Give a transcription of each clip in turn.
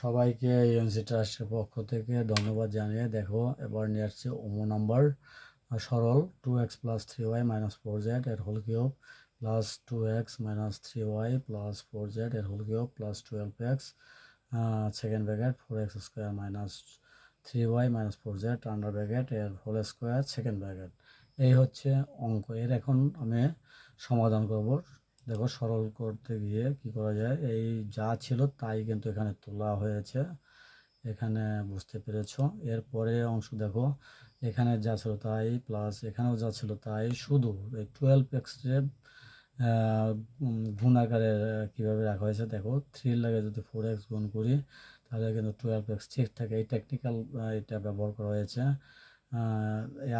সবাইকে ইউএনসি ট্রাস্টের পক্ষ থেকে ধন্যবাদ জানিয়ে দেখো, এবার নিয়ে আসছে ওমো নাম্বার সরল two x plus three y minus four z এর whole cube plus two x minus three y plus four z এর whole cube plus twelve x second bracket four x square minus three y minus four z under bracket এর whole square second bracket এই হচ্ছে অঙ্ক, এর এখন আমি সমাধান করব। দেখো সরল করতে গিয়ে কি করা যায়? এই যা ছিল তাই কিন্তু এখানে তোলা হয়েছে। এখানে বুঝতে পেরেছ? এরপরে অংশ দেখো। এখানে যা ছিল তাই প্লাস এখানেও যা ছিল তাই। শুধু এই টুয়েলভ এক্সের গুণ আকারে কীভাবে রাখা হয়েছে দেখো। থ্রি লাগে যদি ফোর এক্স গুণ করি, তাহলে কিন্তু টুয়েলভ এক্স ঠিক থাকে এই টেকনিক্যাল এটা ব্যবহার করা হয়েছে।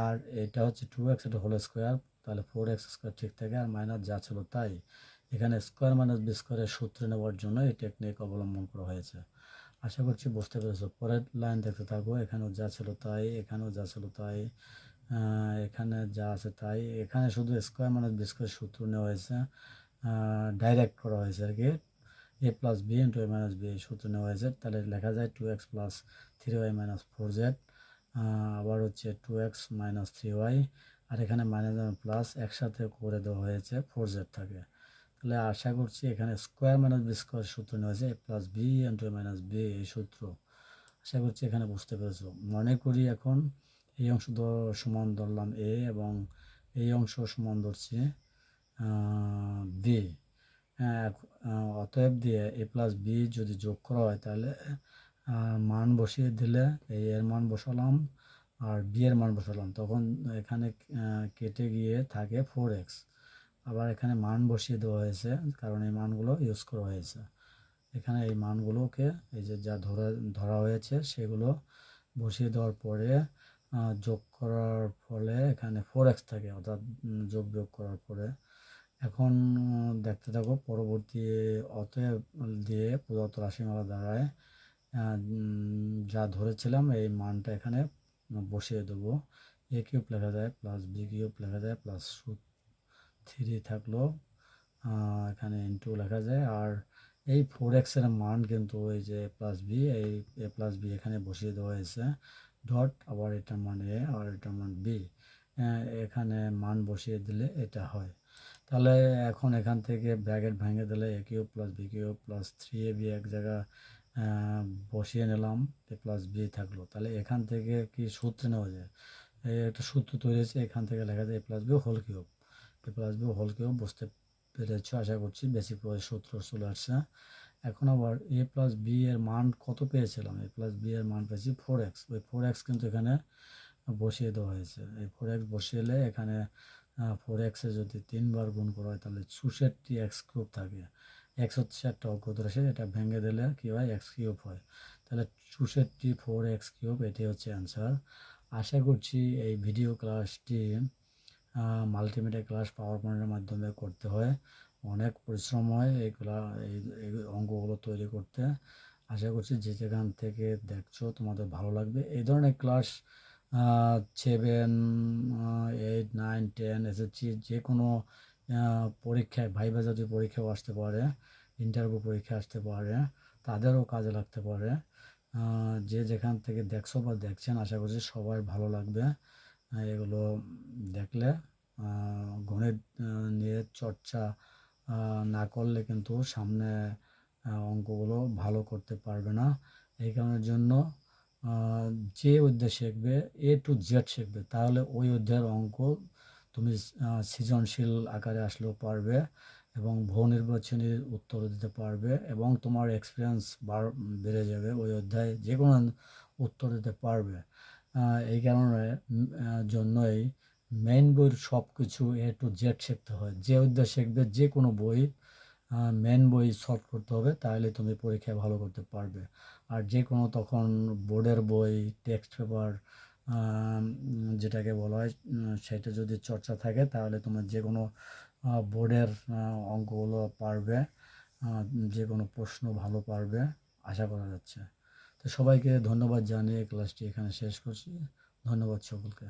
আর এটা হচ্ছে টু এক্স এটা হোল স্কোয়ার তাহলে ফোর এক্স স্কোয়ার ঠিক থাকে আর মাইনাস যা ছিল তাই। এখানে স্কোয়ার মাইনাস বি স্কোয়ারের সূত্র নেওয়ার জন্য এই টেকনিক অবলম্বন করা হয়েছে। আশা করছি বুঝতে পেরেছ। পরের লাইন দেখতে থাকব এখানেও যা ছিল তাই, এখানেও যা ছিল তাই এখানে যা আছে তাই। এখানে শুধু স্কোয়ার মাইনাস বি স্কোয়ার সূত্র নেওয়া হয়েছে ডাইরেক্ট করা হয়েছে আর কি। A plus B into A minus B সূত্র নেওয়া হয়েছে। তাহলে লেখা যায় two x plus three y minus four z আবার হচ্ছে two x minus three y আর এখানে মাইনাস প্লাস একসাথে করে দেওয়া হয়েছে ফোর জেড থাকে। তাহলে আশা করছি এখানে স্কোয়ার মাইনাস বি স্কোয়ার সূত্র নেওয়া A plus B into minus B এই সূত্র। আশা করছি এখানে বুঝতে পেরেছ। মনে করি এখন এই অংশ সমান ধরলাম এ এবং এই অংশ সমান ধরছি বি অতএব দিয়ে এ প্লাস বি যদি যোগ করা হয় তাহলে মান বসিয়ে দিলে এই এর মান বসালাম আর বি এর মান বসালাম। তখন এখানে কেটে গিয়ে থাকে ফোর এক্স আবার এখানে মান বসিয়ে দেওয়া হয়েছে কারণ এই মানগুলো ইউজ করা হয়েছে। এখানে এই মানগুলোকে এই যে যা ধরা ধরা হয়েছে সেগুলো বসিয়ে দেওয়ার পরে যোগ করার ফলে এখানে ফোর এক্স থাকে অর্থাৎ যোগ বিয়োগ করার পরে। এখন দেখতে থাকো পরবর্তী অতএব দিয়ে প্রদত্ত রাশিমালা উম, যা ধরেছিলাম, এই মানটা এখানে বসিয়ে দেবো। এ কিউব লেখা যায় প্লাস বি কিউব লেখা যায় প্লাস থ্রি থাকল এখানে ইন্টু লেখা যায়। আর এই ফোর এক্সের মান কিন্তু এই যে এ প্লাস বি এই এ প্লাস বি এখানে বসিয়ে দেওয়া হয়েছে। ডট আবার এটার মান এ আর এটার মান বি এখানে মান বসিয়ে দিলে এটা হয়। তাহলে এখন এখান থেকে ব্র্যাকেট ভেঙে দিলে A cube plus B cube plus three A B এক জায়গা বসিয়ে নিলাম, এ প্লাস বি থাকল। তাহলে এখান থেকে কি সূত্র নেওয়া যায়? একটা সূত্র তৈরি হয়েছে, এখান থেকে লেখা যায় A plus B whole cube A plus B whole cube বুঝতে পেরেছ? আশা করছি বেসিক সূত্র চলে আসছে। এখন আবার এ প্লাস বি এর মান কত পেয়েছিলাম? এ প্লাস বি এর মান পেয়েছি ফোর এক্স ওই ফোর এক্স কিন্তু এখানে বসিয়ে দেওয়া হয়েছে। এই ফোর এক্স বসিয়ে এলে এখানে ফোর এক্সে যদি তিনবার গুণ করা হয়, তাহলে চৌষট্টি এক্স কিউব থাকে। এক্স হচ্ছে একটা অজ্ঞত রাশি, এটা ভেঙে দিলে কী হয়? এক্স কিউব হয়। তাহলে চৌষট্টি ফোর এক্স কিউব এটি হচ্ছে অ্যান্সার। আশা করছি এই ভিডিও ক্লাসটি মাল্টিমিডিয়া ক্লাস পাওয়ার পয়েন্টের মাধ্যমে করতে হয়। অনেক পরিশ্রম হয় এইগুলা এই অঙ্কগুলো তৈরি করতে। আশা করছি যে যেখান থেকে দেখছ তোমাদের ভালো লাগবে। এই ধরনের class seven eight, nine, ten, SSC, যে কোনো পরীক্ষায় ভাইবা জাতীয় পরীক্ষাও আসতে পারে ইন্টারভিউ পরীক্ষা আসতে পারে, তাদেরও কাজে লাগতে পারে। যে যেখান থেকে দেখছ বা দেখছেন, আশা করছি সবার ভালো লাগবে। এগুলো দেখলে গণিত নিয়ে চর্চা না করলে কিন্তু সামনে অঙ্কগুলো ভালো করতে পারবে না। এই কারণের জন্য যে অধ্যায় শিখবে এ টু জেড শিখবে, তাহলে ওই অধ্যায়ের অঙ্ক তুমি সৃজনশীল আকারে আসলেও পারবে এবং বহু নির্বাচনীর উত্তর দিতে পারবে এবং তোমার এক্সপিরিয়েন্স বার, বেড়ে যাবে ওই অধ্যায়ে যে কোনো উত্তর দিতে পারবে। এই কারণে জন্যই মেইন বইয়ের সব কিছু এ টু জেড শিখতে হয়। যে অধ্যায় শিখবে যে কোনো বই মেন বই সলভ করতে হবে, তাহলে তুমি পরীক্ষায় ভালো করতে পারবে। আর যে কোনো তখন বোর্ডের বই টেক্সট পেপার যেটাকে বলা হয় সেটা যদি চর্চা থাকে, তাহলে তোমার যে কোনো বোর্ডের অঙ্কগুলো পারবে যে কোনো প্রশ্ন ভালো পারবে, আশা করা যাচ্ছে। তো সবাইকে ধন্যবাদ জানিয়ে ক্লাসটি এখানে শেষ করছি। ধন্যবাদ সকলকে।